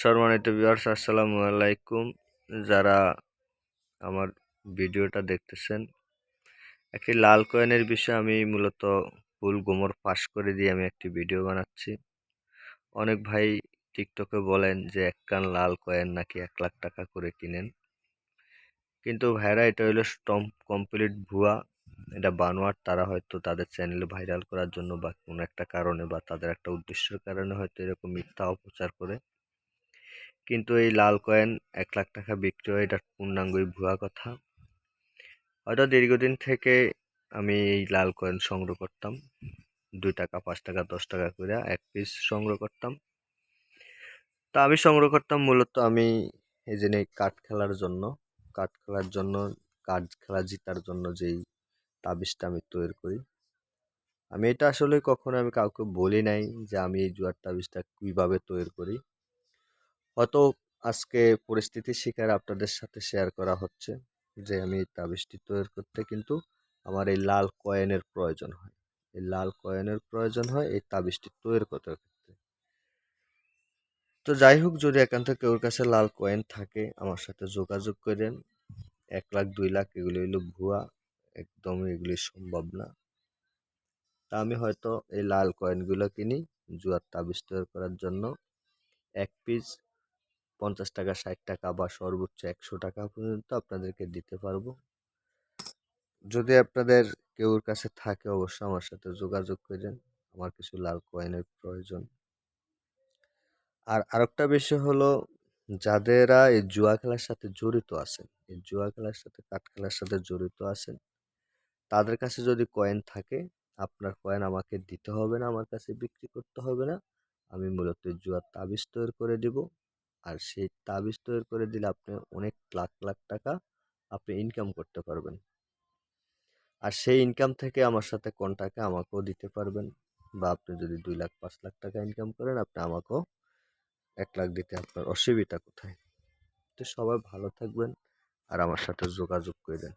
সম্মানিত ভিউয়ার্স আসসালামু আলাইকুম। যারা আমার ভিডিওটা দেখতেছেন, একটি লাল কয়েনের বিষয়ে আমি মূলত ভুল গোমর পাস করে দিয়ে আমি একটি ভিডিও বানাচ্ছি। অনেক ভাই টিকটকে বলেন যে, এক কান লাল কয়েন নাকি এক লাখ টাকা করে কিনেন? কিন্তু ভাইরা, এটা হইল স্টম কমপ্লিট ভুয়া। এটা বানোয়ার তারা হয়তো তাদের চ্যানেলে ভাইরাল করার জন্য বা কোনো একটা কারণে বা তাদের একটা উদ্দেশ্যের কারণে হয়তো এরকম মিথ্যা অপচার করে। কিন্তু এই লাল কয়েন এক লাখ টাকা বিক্রি হয় এটা পূর্ণাঙ্গই ভুয়া কথা। হয়তো দীর্ঘদিন থেকে আমি এই লাল কয়েন সংগ্রহ করতাম। দুই টাকা, পাঁচ টাকা, দশ টাকা করে এক পিস সংগ্রহ করতাম। তা আমি সংগ্রহ করতাম মূলত আমি এই যে কাঠ খেলার জন্য। কাঠ খেলার জন্য, কাঠ খেলা জিতার জন্য যেই তাবিজটা আমি তৈরি করি। আমি এটা আসলে কখনো আমি কাউকে বলি নাই যে আমি এই জুয়ার তাবিজটা কীভাবে তৈরি করি। হয়তো আজকে পরিস্থিতির শিকার আপনাদের সাথে শেয়ার করা হচ্ছে যে, আমি তাবিজটি তৈরি করতে কিন্তু আমার এই লাল কয়েনের প্রয়োজন হয়। এই লাল কয়েনের প্রয়োজন হয় এই তাবিজটি তৈরি করতে ক্ষেত্রে। তো যাই হোক, যদি একান্ত কেউর কাছে লাল কয়েন থাকে, আমার সাথে যোগাযোগ করেন। এক লাখ, দুই লাখ এগুলি হইল ভুয়া, একদমই এগুলি সম্ভব না। তা আমি হয়তো এই লাল কয়েনগুলো কিনি জুয়ার তাবিজ তৈরি করার জন্য। এক পিস পঞ্চাশ টাকা, ষাট টাকা বা সর্বোচ্চ একশো টাকা পর্যন্ত আপনাদেরকে দিতে পারব। যদি আপনাদের কেউর কাছে থাকে অবশ্যই আমার সাথে যোগাযোগ করেন। আমার কিছু লাল কয়েনের প্রয়োজন। আর আরেকটা বিষয় হলো, যাদেরা এই জুয়া খেলার সাথে জড়িত আছেন, এই জুয়া খেলার সাথে, কাঠ খেলার সাথে জড়িত আছেন, তাদের কাছে যদি কয়েন থাকে, আপনার কয়েন আমাকে দিতে হবে না, আমার কাছে বিক্রি করতে হবে না, আমি মূলত জুয়ার তাবিজ তৈরি করে দিব। আর সেই তাবিজ তৈরি করে দিলে আপনি অনেক লাখ লাখ টাকা আপনি ইনকাম করতে পারবেন। আর সেই ইনকাম থেকে আমার সাথে কন্টাক্টে আমাকেও দিতে পারবেন বা আপনি যদি দুই লাখ, পাঁচ লাখ টাকা ইনকাম করেন, আপনি আমাকেও এক লাখ দিতে আপনার অসুবিধা কোথায়? তো সবাই ভালো থাকবেন আর আমার সাথে যোগাযোগ করে দেন।